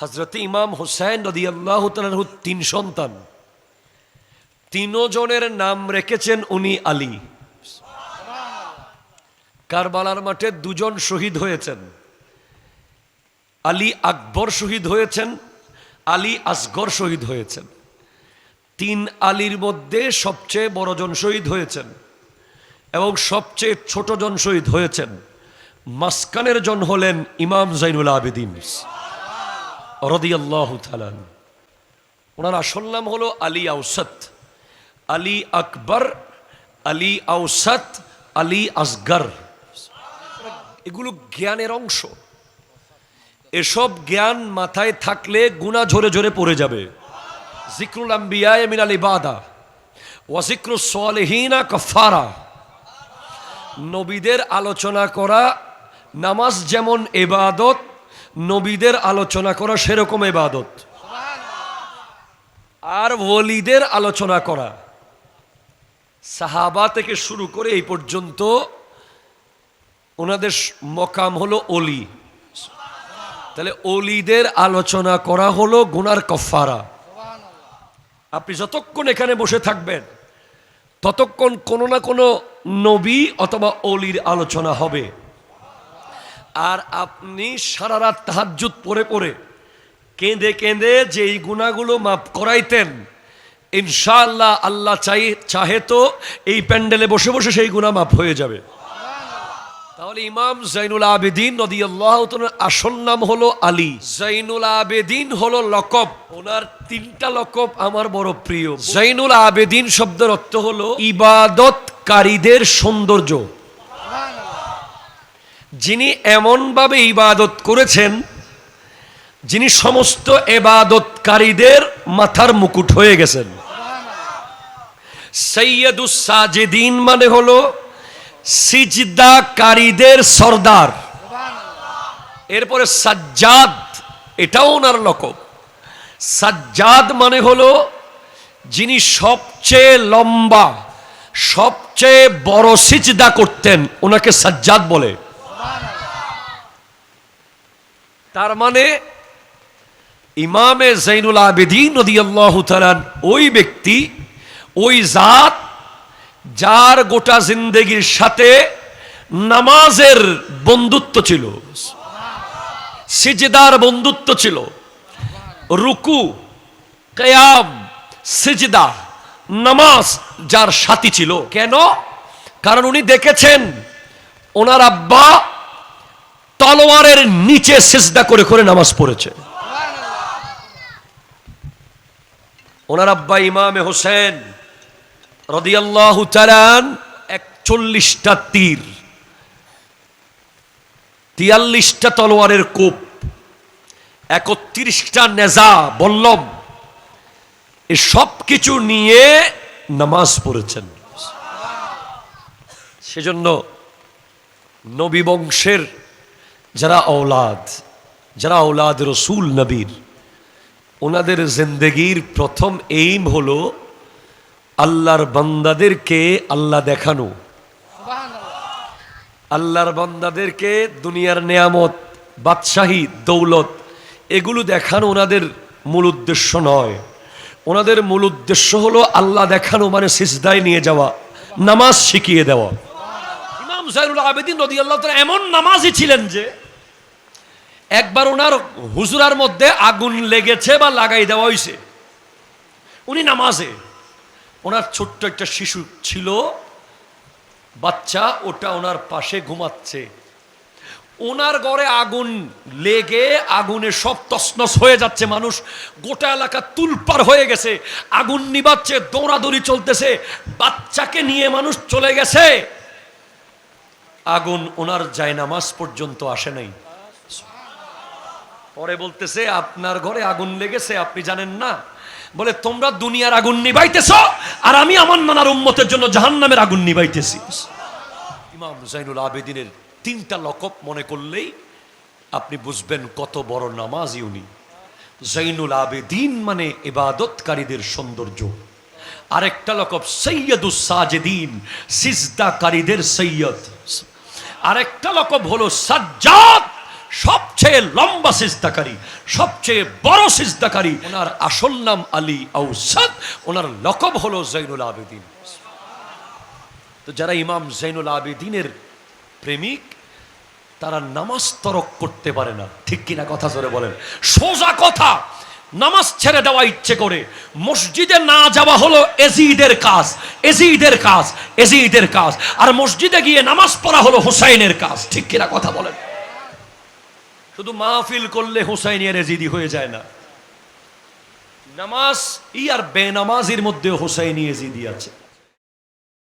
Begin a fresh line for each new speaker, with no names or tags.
হজরত ইমাম হুসাইন রদি আল্লাহ তিন সন্তান। তিনজনের নাম রেখেছেন উনি আলী। কারবালার মাঠে দুজন শহীদ হয়েছেন। আলী আকবর শহীদ হয়েছেন, আলী আসগর শহীদ হয়েছেন। তিন আলীর মধ্যে সবচেয়ে বড়জন শহীদ হয়েছেন এবং সবচেয়ে ছোটজন শহীদ হয়েছেন। মাসকানের জন হলেন ইমাম জাইনুল আবেদিন। রদিয়াল্লাহ তালান ওনার আসল নাম হলো আলী আউসত আলী আকবর, আলী আউসত আলী আসগর। এগুলো জ্ঞানের অংশ। এসব জ্ঞান মাথায় থাকলে গুণা ঝরে ঝরে পড়ে যাবে। জিক্রুল আম্বিয়া মিনাল ইবাদা ওয়াজিক্রু সোয়ালেহিনা কফারা নবীদের আলোচনা করা, নামাজ যেমন এবাদত নবীদের আলোচনা করা সেরকম এবাদত। আর ওলিদের আলোচনা করা। সাহাবা থেকে শুরু করে এই পর্যন্ত ওনাদের মকাম হলো অলি তাহলে অলিদের আলোচনা করা হলো গুনার কফারা আপনি যতক্ষণ এখানে বসে থাকবেন, ততক্ষণ কোনো না কোনো নবী অথবা অলির আলোচনা হবে। আর আপনি সারা রাত তাহাজ্জুদ পরে পরে কেঁদে কেঁদে যেই গুণাগুলো মাফ করাইতেন, ইনশাআল্লাহ আল্লাহ চাই, চাহে তো এই প্যান্ডেলে বসে বসে সেই গুণা মাফ হয়ে যাবে। তাহলে ইমাম জাইনুল আবেদিন নদী আল্লাহ আসল নাম হলো আলী। জাইনুল আবেদিন হলো লকব। ওনার তিনটা লকব আমার বড় প্রিয়। জাইনুল আবেদিন শব্দের অর্থ হলো ইবাদতকারীদের সৌন্দর্য। যিনি এমনভাবে ইবাদত করেছেন, যিনি সমস্ত এবাদতকারীদের মাথার মুকুট হয়ে গেছেন। সৈয়দুস সাজেদিন মানে হলো সিজদাকারীদের সর্দার। এরপরে সাজ্জাদ, এটাও ওনার লকব। সাজ্জাদ মানে হলো যিনি সবচেয়ে লম্বা, সবচেয়ে বড় সিজদা করতেন, ওনাকে সাজ্জাদ বলে। তার মানে ইমামে জাইনুল আবেদিন ওই ব্যক্তি, ওই জাত যার গোটা জিন্দেগির সাথে নামাজের বন্ধুত্ব ছিল, সিজদার বন্ধুত্ব ছিল, রুকু কেয়াম সিজদা, নামাজ যার সাথী ছিল। কেন? কারণ উনি দেখেছেন, ওনার আব্বা তলোয়ারের নিচে সিজদা করে করে নামাজ পড়েছে। ওনার আব্বা ইমামে হোসেন রদিয়াল্লাহু তালান একচল্লিশটা তীর, তিয়াল্লিশটা তলোয়ারের কূপ, একত্রিশটা নেজা, বল্লম, এ সব কিছু নিয়ে নামাজ পড়েছেন। সেজন্য নবী বংশের যারা ঔলাদ যারা ঔলাদ রসুল নবীর, ওনাদের জিন্দগির প্রথম এইম হলো আল্লাহর বান্দাদেরকে আল্লাহ দেখানো। আল্লাহর বান্দাদেরকে দুনিয়ার নেয়ামত, বাদশাহী, দৌলত, এগুলো দেখানো ওনাদের মূল উদ্দেশ্য নয়। ওনাদের মূল উদ্দেশ্য হলো আল্লাহ দেখানো মানে সিজদায় নিয়ে যাওয়া, নামাজ শিখিয়ে দেওয়া। ইমাম আবেদিন রদি আল্লাহ এমন নামাজই ছিলেন যে একবার ওনার হুজুরার মধ্যে আগুন লেগেছে বা লাগাই দেওয়া হয়েছে উনি নামাজে। ওনার ছোট্ট একটা শিশু ছিল। বাচ্চা ওটা ওনার পাশে ঘুমাচ্ছে। ওনার ঘরে আগুন লেগে আগুনে সব তসনস হয়ে যাচ্ছে মানুষ। গোটা এলাকা তুলপার হয়ে গেছে। আগুন নিবাচ্ছে, দৌড়াদৌড়ি চলতেছে। বাচ্চাকে নিয়ে মানুষ চলে গেছে। আগুন ওনার জায়নামাজ পর্যন্ত আসে নাই। পরে বলতেছে, আপনার ঘরে আগুন লেগেছে, আপনি জানেন না? বলে, তোমরা দুনিয়ার আগুন নিবাইতেছ আর আমি আমার নানার উম্মতের জন্য জাহান্নামের আগুন নিবাইতেছি ইমাম জাইনুল আবেদিনের তিনটা লকব মনে করলেই আপনি বুঝবেন কত বড় নামাজি উনি। জৈনুল আবেদিন মানে এবাদতকারীদের সৌন্দর্য। আরেকটা লকব, সৈয়দুস সাজেদিন সিজদাকারীদের সৈয়দ। আরেকটা লকব হলো সাজ্জাদ সবচেয়ে লম্বা সিজদাকারী, সবচেয়ে বড় সিজদাকারী, ওনার আসল নাম আলী আউসাদ ওনার লকব হলো জৈনুল আবেদিন। তো যারা ইমাম জৈনুল আবেদিনের প্রেমিক, তারা নামাজ তরক করতে পারে না। ঠিক কিনা কথা জোরে বলেন। সোজা কথা, নামাজ ছেড়ে দেওয়া ইচ্ছে করে, মসজিদে না যাওয়া হলো এজিদের কাজ এজিদের কাজ এজিদের কাজ, আর মসজিদে গিয়ে নামাজ পড়া হলো হুসাইনের কাজ। ঠিক কিনা কথা বলেন। শুধু মাহফিল করলে হুসাইনিয়া এজিদি হয়ে যায় না। নামাজ ই আর বেনামাজির মধ্যে হুসাইনি এজিদি আছে।